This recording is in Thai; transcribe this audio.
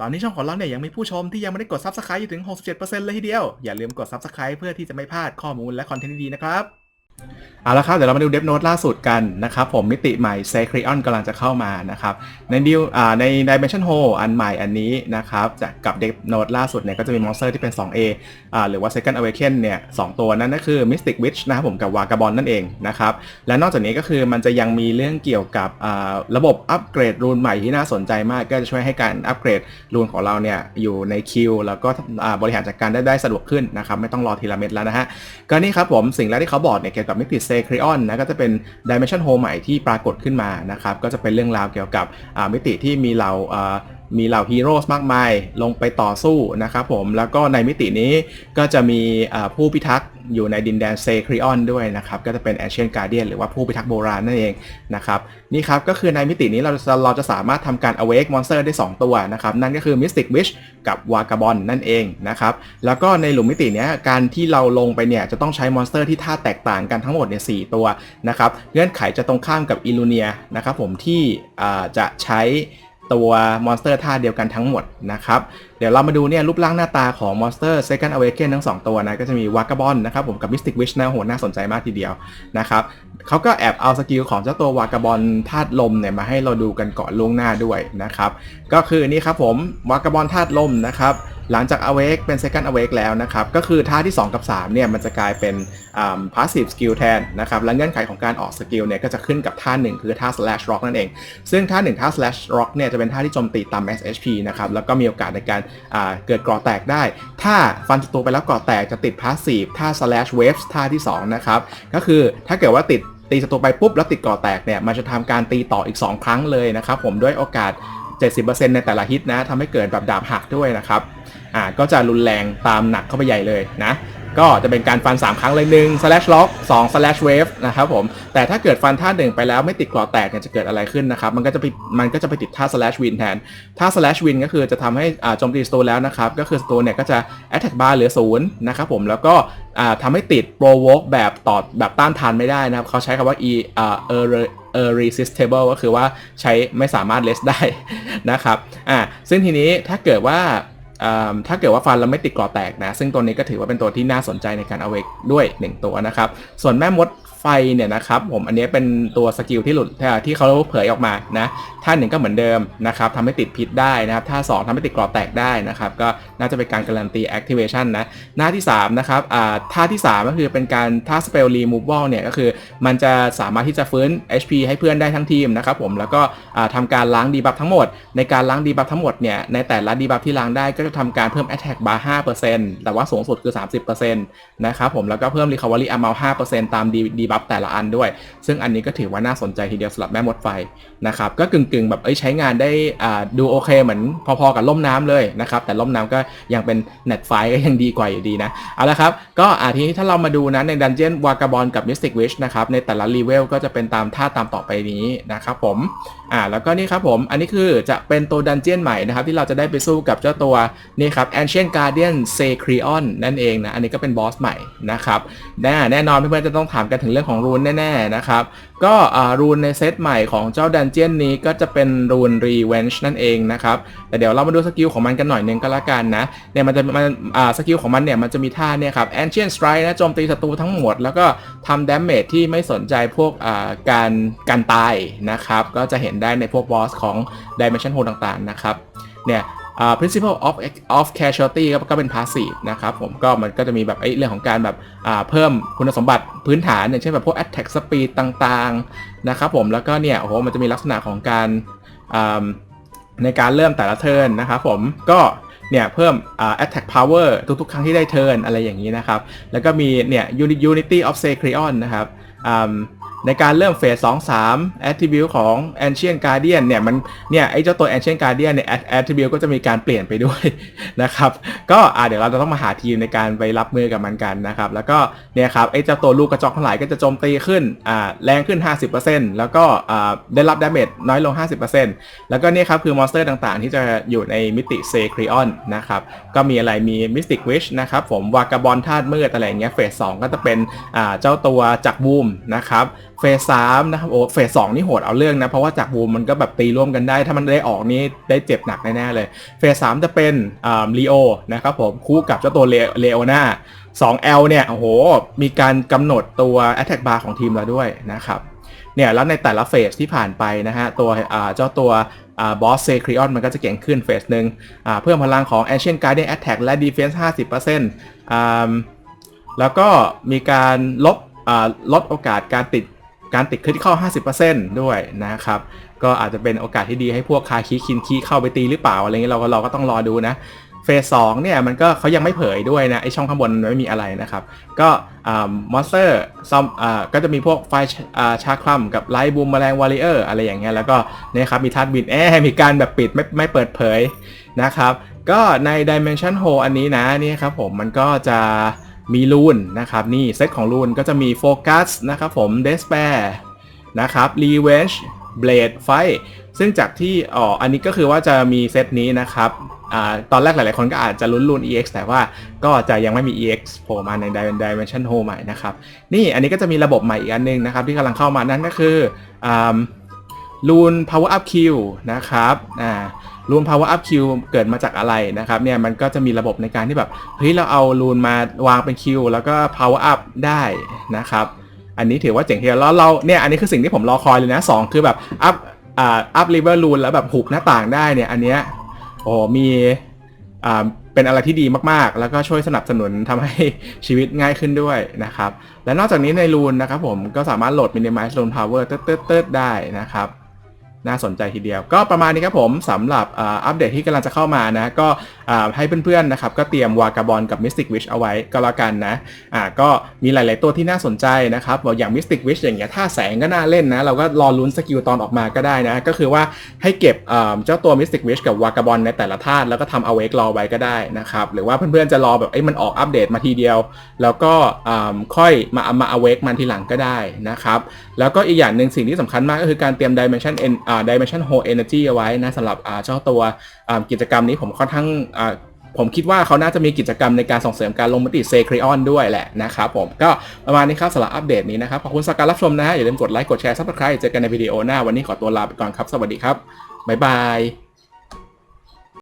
ตอนนี้ช่องของเราเนี่ยยังมีผู้ชมที่ยังไม่ได้กด Subscribe อยู่ถึง 67%เลยทีเดียว อย่าลืมกด Subscribe เพื่อที่จะไม่พลาดข้อมูลและคอนเทนต์ดีๆนะครับ เอาละครับเดี๋ยวเรามาดูเดฟโน e ล่าสุดกันนะครับผมมิติใหม่ s a c r e o n กำลังจะเข้ามานะครับในดิวใน Dimension Hole อันใหม่อันนี้นะครับจากกับเดฟโน e ล่าสุดเนี่ยก็จะมีมอนสเตอร์ที่เป็น 2A อ่าหรือว่า Second Awaken เนี่ยสองตัวนั้นก็คือ Mystic Witch นะครับผมกับ Vagabond นั่นเองนะครับและนอกจากนี้ก็คือมันจะยังมีเรื่องเกี่ยวกับอ่าระบบอัปเกรดรูนใหม่ที่น่าสนใจมาก ก็จะช่วยให้การอัปเกรดรูนของเราเนี่ยอยู่ในคิวแล้วก็อ่าบริหารจัดการได้ได้สะดวกขึ้นนะครับไม่ต้องรอทีละเม็ดแล้วนะฮะก็นี่ครับผมสิ่งแรกที่เขาบอกเนี่ยเกี่ยวกับมิติเซคริออนนะก็จะเป็น Dimension Hole ใหม่ที่ปรากฏขึ้นมานะครับก็จะเป็นเรื่องราวเกี่ยวกับมิติที่มีเราอ่า มีเหล่าฮีโร่มากมายลงไปต่อสู้นะครับผมแล้วก็ในมิตินี้ก็จะมีผู้พิทักษ์อยู่ในดินแดนเซคริออนด้วยนะครับ ก็จะเป็น Ancient Guardian หรือว่าผู้พิทักษ์โบราณนั่นเองนะครับนี่ครับก็คือในมิตินี้เราจะเราจะสามารถทำการ awake monster ได้ 2 ตัวนะครับนั่นก็คือ Mystic Witch กับ Vagabond นั่นเองนะครับแล้วก็ในหลุมมิตินี้การที่เราลงไปเนี่ยจะต้องใช้มอนสเตอร์ที่ท่าแตกต่างกันทั้งหมดเนี่ยสตัวนะครับเงื่อนไขจะตรงข้ามกับอิลูเนียนะครับผมที่จะใช้ ตัวมอนสเตอร์ท่าเดียวกันทั้งหมดนะครับ เดี๋ยวเรามาดูเนี่ยรูปร่างหน้าตาของมอนสเตอร์เซคันต์อเวเกนทั้ง 2 ตัวนะ ก็จะมีวากาบอนนะครับผมกับมิสติกวิชนะโหน่าสนใจมากทีเดียวนะครับเขาก็แอบเอาสกิลของเจ้าตัววากาบอนธาตุลมเนี่ยมาให้เราดูกันก่อนล่วงหน้าด้วยนะครับ ก็คือนี่ครับผมวากาบอนธาตุลมนะครับ หลังจาก awake เป็น second awake แล้วนะครับ ก็คือท่าที่ 2 กับ 3 เนี่ย มันจะกลายเป็น passive skill แทนนะครับ และเงื่อนไขของการออกสกิลเนี่ย ก็จะขึ้นกับท่า1คือท่า slash rock นั่นเอง ซึ่งท่า1ท่า slash rock เนี่ย จะเป็นท่าที่โจมตีตาม max HP นะครับ แล้วก็มีโอกาสในการเกิดกรอแตกได้ ถ้าฟันศัตรูไปแล้วกรอแตกจะติด passive ท่า slash waves ท่าที่ 2 นะครับ ก็คือถ้าเกิดว่าติดตีศัตรูไปปุ๊บแล้วติดก่อแตกเนี่ยมันจะทำการตีต่ออีก 2 ครั้งเลยนะครับผมด้วยโอกาส 70%ในแต่ละฮิตนะทำให้เกิดแบบดาบหักด้วยนะครับ อ่าก็จะรุนแรงตามหนักเข้าไปใหญ่เลยนะก็จะเป็นการฟัน 3 ครั้งเลย1 slash lock 2 slash wave นะครับผม แต่ถ้าเกิดฟันท่าหนึ่งไปแล้วไม่ติดกรอแตกเนี่ยจะเกิดอะไรขึ้นนะครับ มันก็จะไปมันก็จะไปติดท่า slash win แทน ท่า slash win ก็คือจะทำให้อ่าโจมตีสตูแล้วนะครับ ก็คือสตูเนี่ยก็จะ attack bar เหลือศูนย์นะครับผม แล้วก็อ่าทำให้ติด provoke แบบต่อแบบต้านทานไม่ได้นะครับ เขาใช้คำว่า e อ่า er irresistible ก็คือว่าใช้ไม่สามารถ less ได้นะครับ อ่า ซึ่งทีนี้ถ้าเกิดว่า ถ้าเกิดว่าฟันเราไม่ติดกรอแตกนะ ซึ่งตัวนี้ก็ถือว่าเป็นตัวที่น่าสนใจในการเอาเวกด้วย 1 ตัวนะครับ ส่วนแม่มด ไฟเนี่ยนะครับผมอันนี้เป็นตัวสกิลที่หลุดที่เขาเผยออกมานะท่าหนึ่งก็เหมือนเดิมนะครับทำให้ติดพิษได้นะครับท่า2ทำให้ติดกรอบแตกได้นะครับก็น่าจะเป็นการการันตี activation นะหน้าที่3นะครับท่าที่ 3 ก็คือเป็นการท่า spell removal เนี่ยก็คือมันจะสามารถที่จะฟื้น HP ให้เพื่อนได้ทั้งทีมนะครับผมแล้วก็ทำการล้างดีบัฟทั้งหมด ในการล้างดีบัฟทั้งหมดเนี่ยในแต่ละดีบัฟที่ล้างได้ก็จะทำการเพิ่ม attack bar 5%แต่ว่าสูงสุดคือ 30%นะครับผมแล้วก็เพิ่ม recovery amount 5%ตามดีบัฟแต่ละอันด้วย ซึ่งอันนี้ก็ถือว่าน่าสนใจทีเดียวสำหรับแม่มดไฟนะครับก็กึ่งๆ แบบเอ้ยใช้งานได้ดูโอเคเหมือนพอๆกับล่มน้ำเลยนะครับแต่ล่มน้ำก็ยังเป็นเน็ตไฟก็ยังดีกว่าอยู่ดีนะเอาละครับก็อาทีนี้ถ้าเรามาดูนะในดันเจียนวากาบอลกับมิสติกวิชนะครับในแต่ละรีเวลก็จะเป็นตามท่าตามต่อไปนี้นะครับผมอ่าแล้วก็นี่ครับผมอันนี้คือจะเป็นตัวดันเจียนใหม่นะครับที่เราจะได้ไปสู้กับเจ้าตัวนี่ครับ Ancient Guardian s e c r e o n นั่นเองนะอันนี้ก็เป็นบอสใหม่นะครับแน่แน่นอนเพื่อนๆจะต้องถามกันถึงเรื่องของรูนแน่ๆนะครับ ก็รูนในเซตใหม่ของเจ้าดันเจียนนี้ก็จะเป็นรูนรีเวนช์นั่นเองนะครับ แต่เดี๋ยวเรามาดูสกิลของมันกันหน่อยนึงก็แล้วกันนะเนี่ยมันจะมันสกิลของมันเนี่ยมันจะมีท่าเนี่ยครับ Ancient Strike นะโจมตีศัตรูทั้งหมด แล้วก็ทำดาเมจที่ไม่สนใจพวกการการตายนะครับ ก็จะเห็นได้ในพวกบอสของ Dimension Hole ต่างๆนะครับเนี่ย Uh, principle of of casualty ก็เป็น passive นะครับผมก็มันก็จะมีแบบเรื่องของการแบบเพิ่มคุณสมบัติพื้นฐานอย่างเช่นแบบพวก attack speed ต่างๆนะครับผมแล้วก็เนี่ยโอ้โหมันจะมีลักษณะของการในการเริ่มแต่ละเทิร์นนะครับผมก็เนี่ยเพิ่ม uh, attack power ทุกๆ ครั้งที่ได้เทิร์นอะไรอย่างนี้นะครับ แล้วก็มีเนี่ย unity of Sacrion นะครับ ในการเริ่มเฟสสองสาม attribute ของ ancient guardian เนี่ยมันเนี่ยไอ้เจ้าตัว ancient guardian เนี่ย attribute ก็จะมีการเปลี่ยนไปด้วยนะครับก็อ่าเดี๋ยวเราจะต้องมาหาทีมในการไปรับมือกับมันกันนะครับแล้วก็เนี่ยครับไอ้เจ้าตัวลูกกระจอกทั้งหลายก็จะโจมตีขึ้นอ่าแรงขึ้น 50%แล้วก็อ่าได้รับดาเมจน้อยลง 50%แล้วก็เนี่ยครับคือมอนสเตอร์ต่างๆ ที่จะอยู่ในมิติเซคริออนนะครับก็มีอะไรมี Mystic Wish นะครับผมวากาบอลธาตุมืดอะไรอย่างเงี้ยเฟสสก็จะเป็นอ่าเจ้าตัวจักบูมนะครับ เฟสสามนะครับโอ้เฟสสองนี่โหดเอาเรื่องนะ เพราะว่าจากบูมมันก็แบบตีร่วมกันได้ ถ้ามันได้ออกนี่ได้เจ็บหนักแน่ๆเลย เฟสสามจะเป็นอ่าลีโอนะครับผมคู่กับเจ้าตัวเลโอนา 2L เอลเนี่ยโอ้โห มีการกำหนดตัว Attack Bar ของทีมเราด้วยนะครับเนี่ยแล้วในแต่ละเฟสที่ผ่านไปนะฮะตัวอ่าเจ้าตัวบอสเซคริออนมันก็จะเก่งขึ้นเฟสหนึ่งเพิ่มพลังของ Ancient Guardian Attack และ Defense 50%อ่าแล้วก็มีการลบอ่าลดโอกาสการติด การติดคริติคอล50%ด้วยนะครับ ก็อาจจะเป็นโอกาสที่ดีให้พวกคาคิคินคีเข้าไปตีหรือเปล่าอะไรเงี้ยเราก็เราก็ต้องรอดูนะเฟสสองเนี่ยมันก็เขายังไม่เผยด้วยนะไอช่องข้างบนมันไม่มีอะไรนะครับ ก็มอนสเตอร์ซอมก็จะมีพวกไฟอ่าชาคลัมกับไลท์บูมแมลงวอลเลเยอร์อะไรอย่างเงี้ยแล้วก็นี่ครับมีทัดบินแอมีการแบบปิดไม่ไม่เปิดเผยนะครับ ก็ใน Dimension Hole อันนี้นะนี่ครับผมมันก็จะ มีรูนนะครับนี่เซตของรูนก็จะมีโฟกัสนะครับผม Despair นะครับ Revenge Blade Fight ซึ่งจากที่อ๋ออันนี้ก็คือว่าจะมีเซตนี้นะครับอตอนแรกหลาย ๆ คนก็อาจจะลุ้นลุ้น EX แต่ว่าก็จะยังไม่มี EX โผล่มาใน Dimension Hole ใหม่นะครับ นี่อันนี้ก็จะมีระบบใหม่อีกอันนึงนะครับ ที่กำลังเข้ามานั่นก็คืออ่าลูน power up Q นะครับอ่า ลูน power up Q เกิดมาจากอะไรนะครับเนี่ยมันก็จะมีระบบในการที่แบบเฮ้ยเราเอาลูนมาวางเป็น Q แล้วก็ power up ได้นะครับ อันนี้ถือว่าเจ๋งทีเดียวแล้วเราเนี่ยอันนี้คือสิ่งที่ผมรอคอยเลยนะสองคือแบบอัพอ่าอัพลิเวอร์ลูนแล้วแบบหุบหน้าต่างได้เนี่ยอันเนี้ยโอ้มีอ่าเป็นอะไรที่ดีมากๆ แล้วก็ช่วยสนับสนุนทำให้ชีวิตง่ายขึ้นด้วยนะครับ และนอกจากนี้ในลูนนะครับผมก็สามารถโหลด Minimize Loan Power เติร์ดๆได้นะครับ น่าสนใจทีเดียว ก็ประมาณนี้ครับผมสำหรับอัปเดตที่กำลังจะเข้ามานะก็ให้เพื่อนๆนะครับก็เตรียมวากาบอลกับ Mystic Witch เอาไว้ก็แล้วกันนะอ่าก็มีหลาย ๆ ตัวที่น่าสนใจนะครับอย่าง Mystic Witch อย่างเงี้ยถ้าแสงก็น่าเล่นนะ เราก็รอลุ้นสกิลตอนออกมาก็ได้นะ ก็คือว่าให้เก็บเจ้าตัว Mystic Witch กับวากาบอลในแต่ละธาตุแล้วก็ทำ Awake รอไว้ก็ได้นะครับหรือว่าเพื่อนๆจะรอแบบเอ้มันออกอัปเดตมาทีเดียว แล้วก็ค่อยมามา Awake มันทีหลังก็ได้นะครับแล้วก็อีกอย่างหนึ่งสิ่งที่สำคัญมากก็คือการเตรียม Dimension N อ่า Dimension Hole Energy เอาไว้นะสำหรับอ่าเจ้าตัวอ่ากิจกรรมนี้ผมค่อนข้างอ่าผมคิดว่าเขาน่าจะมีกิจกรรมในการส่งเสริมการลงมติเซคริออนด้วยแหละนะครับผมก็ประมาณนี้ครับสำหรับอัปเดตนี้นะครับ ขอบคุณสักการรับชมนะฮะอย่าลืมกดไลค์กดแชร์ซับสไครต์เจอกันในวิดีโอหน้าวันนี้ขอตัวลาไปก่อนครับ สวัสดีครับ บ๊ายบาย